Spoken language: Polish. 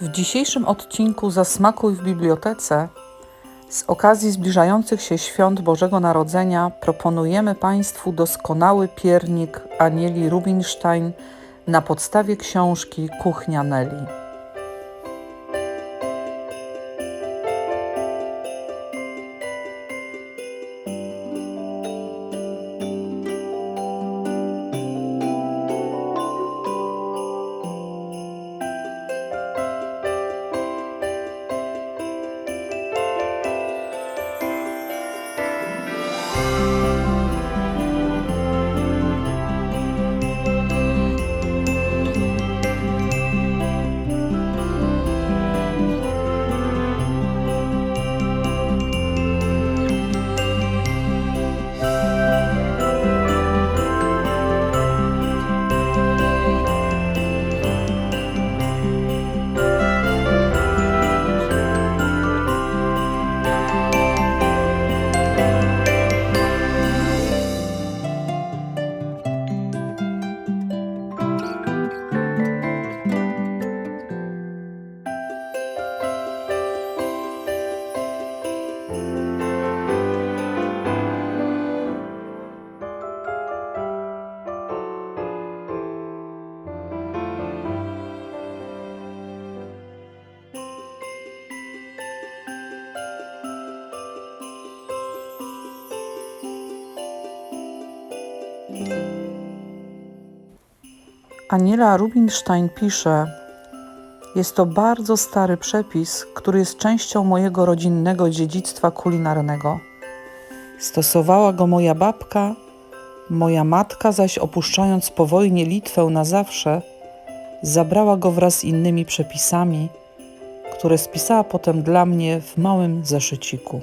W dzisiejszym odcinku Zasmakuj w bibliotece z okazji zbliżających się świąt Bożego Narodzenia proponujemy Państwu doskonały piernik Anieli Rubinstein na podstawie książki Kuchnia Neli. Aniela Rubinstein pisze: Jest to bardzo stary przepis, który jest częścią mojego rodzinnego dziedzictwa kulinarnego. Stosowała go moja babka, moja matka zaś opuszczając po wojnie Litwę na zawsze, zabrała go wraz z innymi przepisami, które spisała potem dla mnie w małym zeszyciku.